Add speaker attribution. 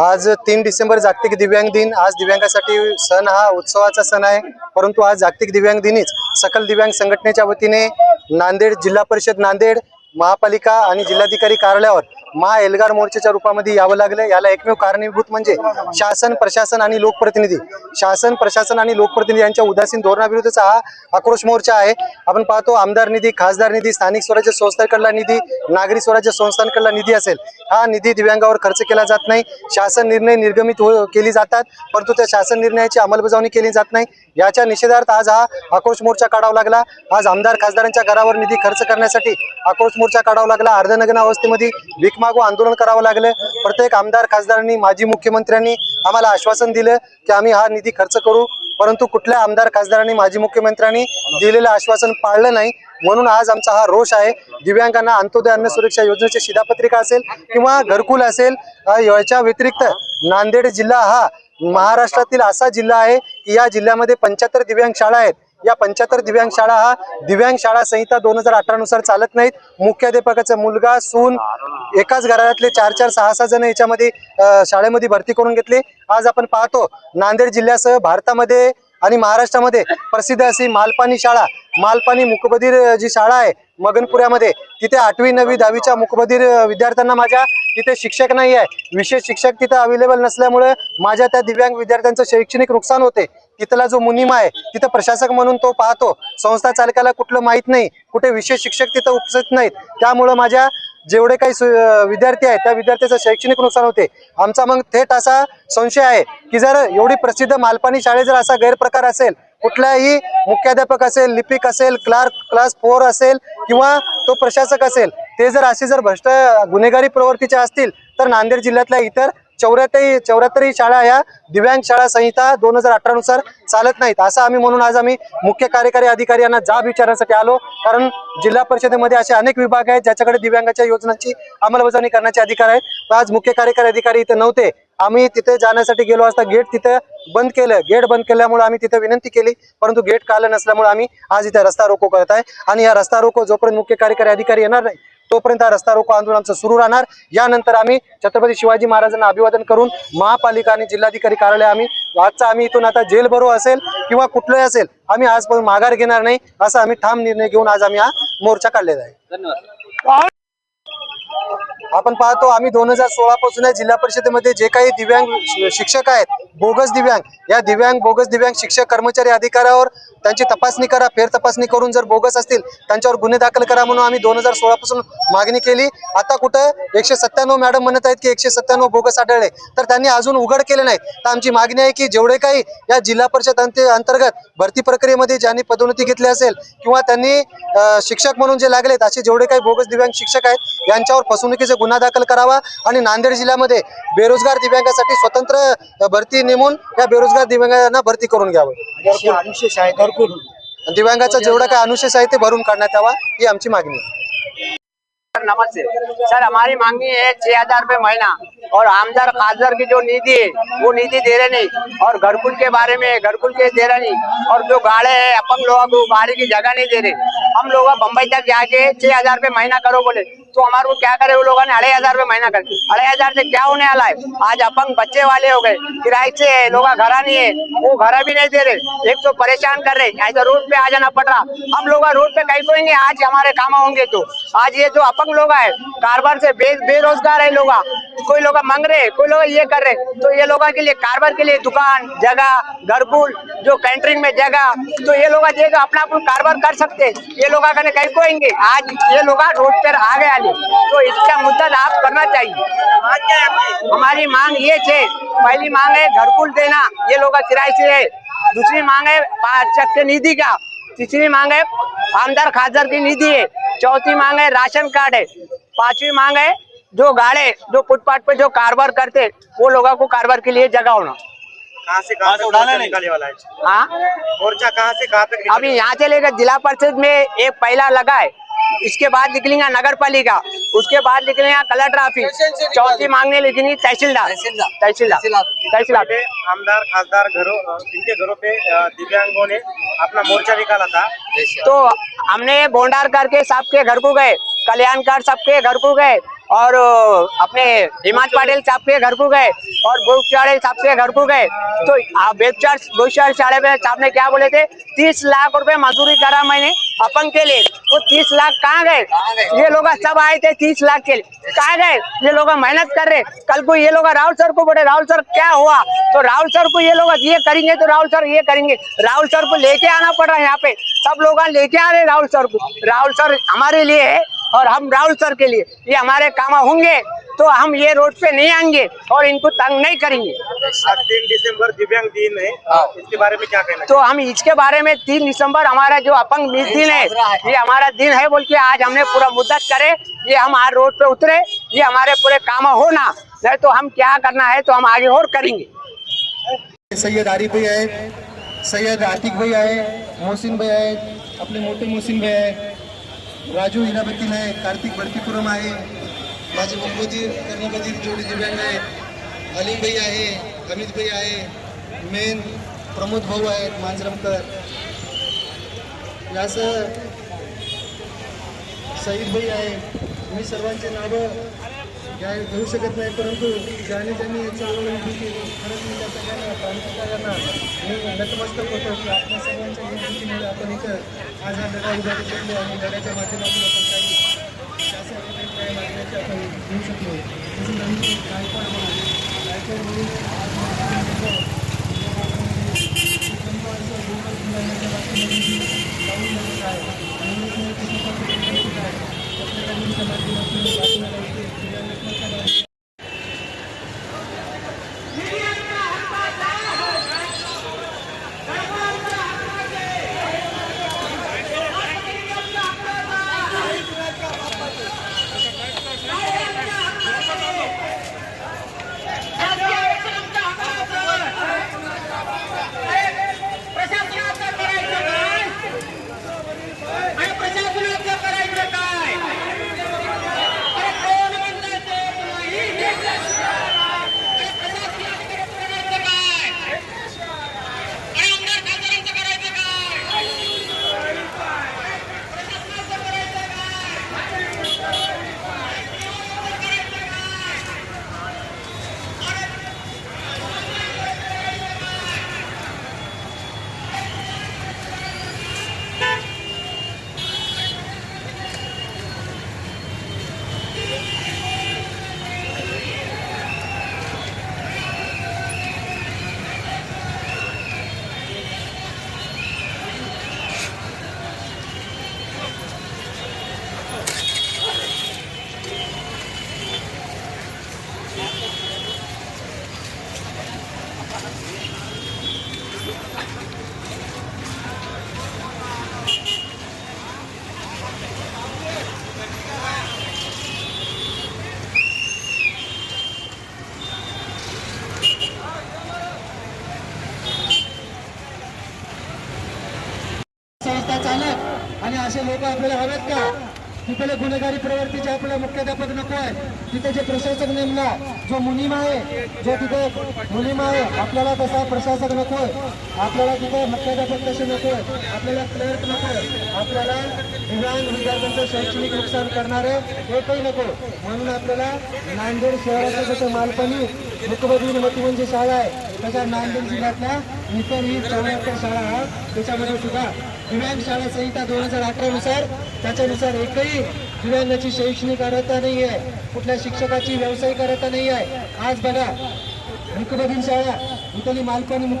Speaker 1: आज तीन डिसेंबर जागतिक दिव्यांग दिन. आज दिव्यांगासाठी सण हा उत्सवाचा सण आहे. परंतु आज जागतिक दिव्यांग दिनीच सकल दिव्यांग संघटनेच्या वतीने नांदेड जिल्हा परिषद नांदेड महापालिका आणि जिल्हाधिकारी कार्यालयावर महा एल्गार मोर्चाच्या रूपामध्ये यावं लागलं. याला एकमेव कारणीभूत म्हणजे शासन प्रशासन आणि लोकप्रतिनिधी. शासन प्रशासन आणि लोकप्रतिनिधी यांच्या उदासीन धोरणाविरुद्धचा हा आक्रोश मोर्चा आहे. आपण पाहतो आमदार निधी खासदार निधी स्थानिक स्वराज्य संस्थांकडला निधी नागरी स्वराज्य संस्थांकडला निधी असेल. हा निधी दिव्यांगावर खर्च केला जात नाही. शासन निर्णय निर्गमित हो केली जातात परंतु त्या शासन निर्णयाची अंमलबजावणी केली जात नाही. याच्या निषेधार्थ आज हा आक्रोश मोर्चा काढावा लागला. आज आमदार खासदारांच्या घरावर निधी खर्च करण्यासाठी आक्रोश मोर्चा काढावा लागला. अर्धनग्न अवस्थेमध्ये भीक मागू आंदोलन करावं लागलं. प्रत्येक आमदार खासदारांनी माजी मुख्यमंत्र्यांनी आम्हाला आश्वासन दिलं की आम्ही हा निधी खर्च करू. परंतु कुठल्या आमदार खासदारांनी माजी मुख्यमंत्र्यांनी दिलेलं आश्वासन पाळलं नाही. म्हणून आज आमचा हा रोष आहे. दिव्यांगांना अंत्योदय अन्न सुरक्षा योजनेची शिधापत्रिका असेल किंवा घरकुल असेल. याच्या व्यतिरिक्त नांदेड जिल्हा हा महाराष्ट्रातील असा जिल्हा आहे की या जिल्ह्यामध्ये पंच्याहत्तर दिव्यांग शाळा आहेत. या पंच्याहत्तर दिव्यांग शाळा हा दिव्यांग शाळा संहिता दोन हजार अठरा नुसार चालत नाहीत. मुख्याध्यापकाचा मुलगा सून एकाच घरातले चार चार सहा सहा जण याच्यामध्ये शाळेमध्ये भरती करून घेतले. आज आपण पाहतो नांदेड जिल्ह्यासह भारतामध्ये आणि महाराष्ट्रामध्ये प्रसिद्ध अशी मालपाणी शाळा मालपाणी मुकबधीर जी शाळा आहे मगनपुऱ्यामध्ये. तिथे आठवी नववी दहावीच्या मुकबधीर विद्यार्थ्यांना माझ्या तिथे शिक्षक नाही आहे. विशेष शिक्षक तिथे अवेलेबल नसल्यामुळे माझ्या त्या दिव्यांग विद्यार्थ्यांचं शैक्षणिक नुकसान होते. तिथला जो मुनिमा आहे तिथं प्रशासक म्हणून तो पाहतो. संस्था चालकाला कुठलं माहीत नाही. कुठे विशेष शिक्षक तिथं उपस्थित नाहीत. त्यामुळं माझ्या जेवढे काही सु- विद्यार्थी आहेत त्या विद्यार्थ्याचं शैक्षणिक नुकसान होते. आमचा मग थेट असा संशय आहे की जर एवढी प्रसिद्ध मालपाणी शाळेत जर असा गैरप्रकार असेल कुठलाही मुख्याध्यापक असेल लिपिक असेल क्लार्क क्लास फोर असेल किंवा तो प्रशासक असेल ते जर असे जर भ्रष्ट गुन्हेगारी प्रवृत्तीचे असतील तर नांदेड जिल्ह्यातल्या इतर चौऱ्याहत्तर चौऱ्याहत्तरही शाळा ह्या दिव्यांग शाळा संहिता दोन हजार अठरा नुसार चालत नाहीत. असं आम्ही म्हणून आज आम्ही मुख्य कार्यकारी अधिकारी यांना जाब विचारण्यासाठी आलो. कारण जिल्हा परिषदेमध्ये असे अनेक विभाग आहेत ज्याच्याकडे दिव्यांगाच्या योजनांची अंमलबजावणी करण्याचे अधिकार आहेत. आज मुख्य कार्यकारी अधिकारी इथे नव्हते. आम्ही तिथे जाण्यासाठी गेलो असता गेट तिथे बंद केलं. गेट बंद केल्यामुळे आम्ही तिथे विनंती केली. परंतु गेट काल नसल्यामुळे आम्ही आज इथे रस्ता रोको करत आहे. आणि या रस्ता रोको जोपर्यंत मुख्य कार्यकारी अधिकारी येणार नाही तोपर्यंत हा रस्ता रोको आंदोलन आमचं सुरू राहणार. यानंतर आम्ही छत्रपती शिवाजी महाराजांना अभिवादन करून महापालिका आणि जिल्हाधिकारी कार्यालय आम्ही आजचा आम्ही इथून आता जेल भरो असेल किंवा कुठलंही असेल आम्ही आजपासून माघार घेणार नाही असा आम्ही ठाम निर्णय घेऊन आज आम्ही हा मोर्चा काढलेला आहे. आपण पाहतो आम्ही दोन हजार सोळा पासून जिल्हा परिषदेमध्ये जे काही दिव्यांग शिक्षक आहेत बोगस दिव्यांग या दिव्यांग बोगस दिव्यांग शिक्षक कर्मचारी अधिकाऱ्यावर त्यांची तपासणी करा फेर तपासणी करून जर बोगस असतील त्यांच्यावर गुन्हे दाखल करा म्हणून आम्ही दोन हजार सोळापासून मागणी केली. आता कुठं एकशे सत्त्याण्णव मॅडम म्हणत आहेत की एकशे सत्त्याण्णव बोगस आढळले. तर त्यांनी अजून उघड केले नाही. तर आमची मागणी आहे की जेवढे काही या जिल्हा परिषद अंत- अंतर्गत भरती प्रक्रियेमध्ये ज्यांनी पदोन्नती घेतली असेल किंवा त्यांनी शिक्षक म्हणून जे लागलेत असे जेवढे काही बोगस दिव्यांग शिक्षक आहेत यांच्यावर फसवणुकीचा गुन्हा दाखल करावा आणि नांदेड जिल्ह्यामध्ये बेरोजगार दिव्यांगासाठी स्वतंत्र भरती नेमून या बेरोजगार दिव्यांगांना भरती करून घ्यावं.
Speaker 2: भरपूर.
Speaker 1: दिव्यांगाचा जेवढा काय अनुशेष आहे ते भरून काढण्यात यावा ही आमची मागणी आहे.
Speaker 3: नमस्ते. सर हमारी मांगनी है छह हजार रूपए महीना. और आमदार खासदार की जो निधि है वो निधि दे रहे नहीं. और घरकुल के बारे में घरकुल के दे रहे नहीं. और जो गाड़े है अपन लोगों को गाड़ी की जगह नहीं दे रहे. हम लोग बम्बई तक जाके छह हजार रूपए महीना करो बोले. तो हमारे को क्या करे? वो लोगों ने अढ़ाई हजार रूपए महीना कर अढ़ाई हजार से क्या होने वाला है? आज अपंग बच्चे वाले हो गए। किराए से है लोग घरा नहीं है। वो घरा भी नहीं दे रहे। एक तो परेशान कर रहे ऐसा रोड पे आ जाना पड़ रहा। हम लोग रोड पे कहीं सोएंगे आज हमारे काम होंगे तो। आज ये जो अपंग लोग है कारबार से बे, बेरोजगार है लोग। कोई लोग मांग रहे, कोई लोग ये कर रहे तो ये लोगों के लिए कारबार के लिए दुकान, जगह, घरकुल, जो कैंटरिंग में जगह तो ये लोग जो अपना अपन कारबार कर सकते ये लोग कहीं कहीं कोएँगे आज ये लोग रोड पर आ आने तो इसका मुद्दा आप करना चाहिए। हमारी मांग ये छे, पहली मांग है घरकुल देना, ये लोग किराए से है। दूसरी मांग है चक्के निधि का, तीसरी मांग है आमदार खासदार की निधि है, चौथी मांग है राशन कार्ड है, पांचवी मांग है जो गाड़े जो फुटपाथ पे जो कारोबार करते वो लोगों को कारोबार के लिए जगह होना।
Speaker 2: कहाँ से कहाँ से उड़ाना निकाले वाला है?
Speaker 3: हाँ?
Speaker 2: मोर्चा कहाँ से कहाँ तक
Speaker 3: अभी यहाँ से लेकर जिला परिषद में एक पहला लगा है। इसके बाद निकलेगा नगर पालिका। उसके बाद निकलेगा कलेक्टर ऑफ़िस चौथी मांगने लिखनी तहसीलदार। तहसीलदार। तहसीलदार।
Speaker 2: आमदार खासदार घरों इनके घरों पे दिव्यांगों ने अपना मोर्चा निकाला था।
Speaker 3: तो हमने बोंडार करके सबके घर को गए। कल्याणकर सबके घर को गए और अपने हिमांत पाटिल साहब के घर को गए और बोचाड़े साहब के घर को गए। तो में साहब ने क्या बोले थे? तीस लाख रुपए मजदूरी करा मैंने अपन के लिए। वो तीस लाख कहाँ गए? ये लोग सब आए थे तीस लाख के लिए। कहाँ गए? ये लोग मेहनत कर रहे। कल को ये लोग राहुल सर को बोले राहुल सर क्या हुआ? तो राहुल सर को ये लोग ये करेंगे तो राहुल सर ये करेंगे। राहुल सर को लेके आना पड़ रहा है यहाँ पे। सब लोग लेके आ रहे राहुल सर को। राहुल सर हमारे लिए है और हम राहुल सर के लिए ये हमारे काम होंगे तो हम ये रोड पे नहीं आएँगे और इनको तंग नहीं करेंगे।
Speaker 2: तीन दिसंबर दिव्यांग दिन है इसके बारे में क्या कहना
Speaker 3: तो हम इसके बारे में तीन दिसंबर हमारा जो अपंग दिन है ये हमारा दिन है बोल के आज हमने पूरा मुद्दत करे ये हम आज रोड पे उतरे ये हमारे पूरे काम हो ना नहीं तो हम क्या करना है तो हम आगे और करेंगे।
Speaker 1: सैयद आरिफ भाई आहेत सैयद आतिक भाई आहे मोहसिन भाई आहेत अपने मोटे मोहसिन भाई आहे राजू हिराबत्तीन आहे कार्तिक भरतीपुरम आहे माझे मुंबईतील कर्णबधीर जोडी दिव्यांग आहेत अलीम भाई आहे अमित भाई आहे मेन प्रमोद भाऊ आहेत मांजरमकर। यासह सईद भाई आहे मी सर्वांचे नावं घ्या घेऊ शकत नाही परंतु ज्याने त्यांनी चळवळ उभी केली खरंच मी त्या सगळ्यांना प्रांतिकांना मी नतमस्तक होतो. की आपल्या सर्वांच्या आपण इथं आज हा लढा उभा करू शकलो आणि लढ्याच्या माध्यमातून आपण काही शासनाच्या काही मागण्याची आपण घेऊ शकलो तसंच आमचे गायकवाड म्हणून गायकवाड म्हणून असे लोक आपल्याला हवेत का? तिथले गुन्हेगारी प्रवृत्तीचे आपल्याला मुख्याध्यापक नको आहे तिथे जे प्रशासक नेमला जो मुनीम आहे जो तिथे मुनीम आहे आपल्याला तसा प्रशासक नको आहे. आपल्याला तिथे मुख्याध्यापक तसे नको आहे आपल्याला क्लर्क नको आहे आपल्याला दिव्यांग विद्यार्थ्यांचं शैक्षणिक नुकसान करणारे एकही नको म्हणून आपल्याला नांदेड शहराचं जसं मालपणी मुकबधीर मती म्हणजे शाळा आहे त्याच्या नांदेड जिल्ह्यातल्या इतरही चौऱ्याहत्तर शाळा हा त्याच्यामध्ये सुद्धा दिव्यांग शाळा संहिता दोन हजार अठरानुसार त्याच्यानुसार एकही दिव्यांगाची शैक्षणिक अर्हता नाही आहे कुठल्या शिक्षकाची व्यावसायिक अर्हता नाही आहे आज बघा मुकबधीन शाळा इथली मालकांनी